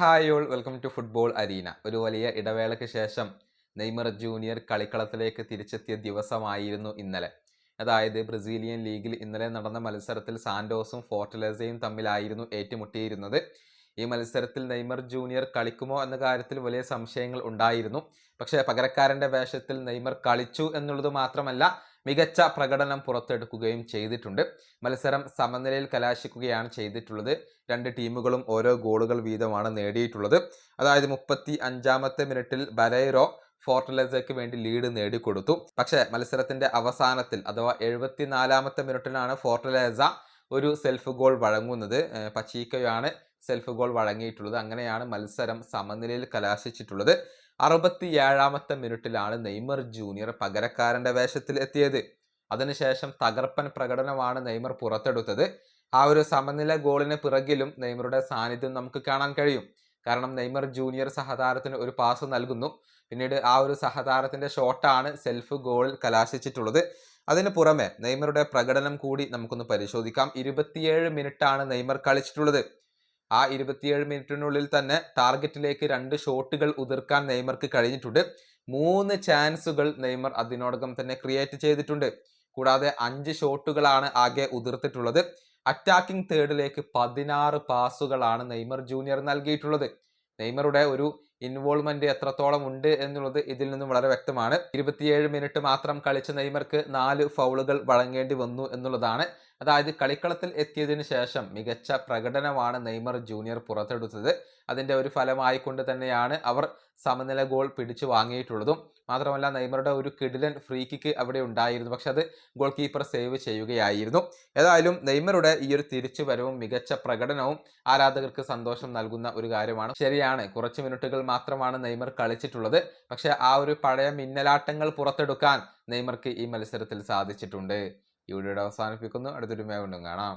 Hi all welcome to football arena ഒരു വലിയ ഇടവേളയ്ക്ക് ശേഷം നെയ്മർ ജൂനിയർ കളിക്കളത്തിലേക്ക് തിരിച്ചെത്തിയ ദിവസമായിരുന്നു ഇന്നലെ. അതായത് ബ്രസീലിയൻ ലീഗിൽ ഇന്നലെ നടന്ന മത്സരത്തിൽ സാൻഡോസും ഫോർട്ടലേസയും തമ്മിലായിരുന്നു ഏറ്റുമുട്ടിയിരുന്നത്. ഈ മത്സരത്തിൽ നെയ്മർ ജൂനിയർ കളിക്കുമോ എന്ന കാര്യത്തിൽ വലിയ സംശയങ്ങൾ ഉണ്ടായിരുന്നു. പക്ഷേ പകരക്കാരന്റെ വേഷത്തിൽ നെയ്മർ കളിച്ചു എന്നുള്ളത് മാത്രമല്ല മികച്ച പ്രകടനം പുറത്തെടുക്കുകയും ചെയ്തിട്ടുണ്ട്. മത്സരം സമനിലയിൽ കലാശിക്കുകയാണ് ചെയ്തിട്ടുള്ളത്. രണ്ട് ടീമുകളും ഓരോ ഗോളുകൾ വീതമാണ് നേടിയിട്ടുള്ളത്. അതായത് മുപ്പത്തി അഞ്ചാമത്തെ മിനിറ്റിൽ ബരൈറോ ഫോർട്ടലസയ്ക്ക് വേണ്ടി ലീഡ് നേടിക്കൊടുത്തു. പക്ഷേ മത്സരത്തിന്റെ അവസാനത്തിൽ അഥവാ എഴുപത്തിനാലാമത്തെ മിനിറ്റിലാണ് ഫോർട്ടലേസ ഒരു സെൽഫ് ഗോൾ വഴങ്ങുന്നത്. പച്ചീക്കയാണ് സെൽഫ് ഗോൾ വഴങ്ങിയിട്ടുള്ളത്. അങ്ങനെയാണ് മത്സരം സമനിലയിൽ കലാശിച്ചിട്ടുള്ളത്. അറുപത്തി ഏഴാമത്തെ മിനിറ്റിലാണ് നെയ്മർ ജൂനിയർ പകരക്കാരന്റെ വേഷത്തിൽ എത്തിയത്. അതിനുശേഷം തകർപ്പൻ പ്രകടനമാണ് നെയ്മർ പുറത്തെടുത്തത്. ആ ഒരു സമനില ഗോളിന് പിറകിലും നെയ്മറുടെ സാന്നിധ്യം നമുക്ക് കാണാൻ കഴിയും. കാരണം നെയ്മർ ജൂനിയർ സഹതാരത്തിന് ഒരു പാസ് നൽകുന്നു. പിന്നീട് ആ ഒരു സഹതാരത്തിന്റെ ഷോട്ടാണ് സെൽഫ് ഗോളിൽ കലാശിച്ചിട്ടുള്ളത്. അതിന് പുറമെ നെയ്മറുടെ പ്രകടനം കൂടി നമുക്കൊന്ന് പരിശോധിക്കാം. ഇരുപത്തിയേഴ് മിനിറ്റാണ് നെയ്മർ കളിച്ചിട്ടുള്ളത്. ആ ഇരുപത്തിയേഴ് മിനിറ്റിനുള്ളിൽ തന്നെ ടാർഗറ്റിലേക്ക് രണ്ട് ഷോട്ടുകൾ ഉതിർക്കാൻ നെയ്മർക്ക് കഴിഞ്ഞിട്ടുണ്ട്. മൂന്ന് ചാൻസുകൾ നെയ്മർ അതിനോടകം തന്നെ ക്രിയേറ്റ് ചെയ്തിട്ടുണ്ട്. കൂടാതെ അഞ്ച് ഷോട്ടുകളാണ് ആകെ ഉതിർത്തിട്ടുള്ളത്. അറ്റാക്കിംഗ് തേർഡിലേക്ക് പതിനാറ് പാസുകളാണ് നെയ്മർ ജൂനിയർ നൽകിയിട്ടുള്ളത്. നെയ്മറുടെ ഒരു ഇൻവോൾവ്മെന്റ് എത്രത്തോളം ഉണ്ട് എന്നുള്ളത് ഇതിൽ നിന്നും വളരെ വ്യക്തമാണ്. ഇരുപത്തിയേഴ് മിനിറ്റ് മാത്രം കളിച്ച നെയ്മർക്ക് നാല് ഫൗളുകൾ വഴങ്ങേണ്ടി വന്നു എന്നുള്ളതാണ് അതായത് കളിക്കളത്തിൽ എത്തിയതിനു ശേഷം മികച്ച പ്രകടനമാണ് നെയ്മർ ജൂനിയർ പുറത്തെടുത്തത്. അതിന്റെ ഒരു ഫലമായിക്കൊണ്ട് തന്നെയാണ് അവർ സമനില ഗോൾ പിടിച്ചു വാങ്ങിയിട്ടുള്ളതും. മാത്രമല്ല നെയ്മറുടെ ഒരു കിടിലൻ ഫ്രീ കിക്ക് അവിടെ ഉണ്ടായിരുന്നു. പക്ഷെ അത് ഗോൾ കീപ്പർ സേവ് ചെയ്യുകയായിരുന്നു. ഏതായാലും നെയ്മറുടെ ഈ ഒരു തിരിച്ചുവരവും മികച്ച പ്രകടനവും ആരാധകർക്ക് സന്തോഷം നൽകുന്ന ഒരു കാര്യമാണ്. ശരിയാണ് കുറച്ച് മിനിറ്റുകൾ മാത്രമാണ് നെയ്മർ കളിച്ചിട്ടുള്ളത്. പക്ഷെ ആ ഒരു പഴയ മിന്നലാട്ടങ്ങൾ പുറത്തെടുക്കാൻ നെയ്മർക്ക് ഈ മത്സരത്തിൽ സാധിച്ചിട്ടുണ്ട്. ഈ അവസാനിപ്പിക്കുന്നു. അടുത്തൊരു മേ വീണ്ടും കാണാം.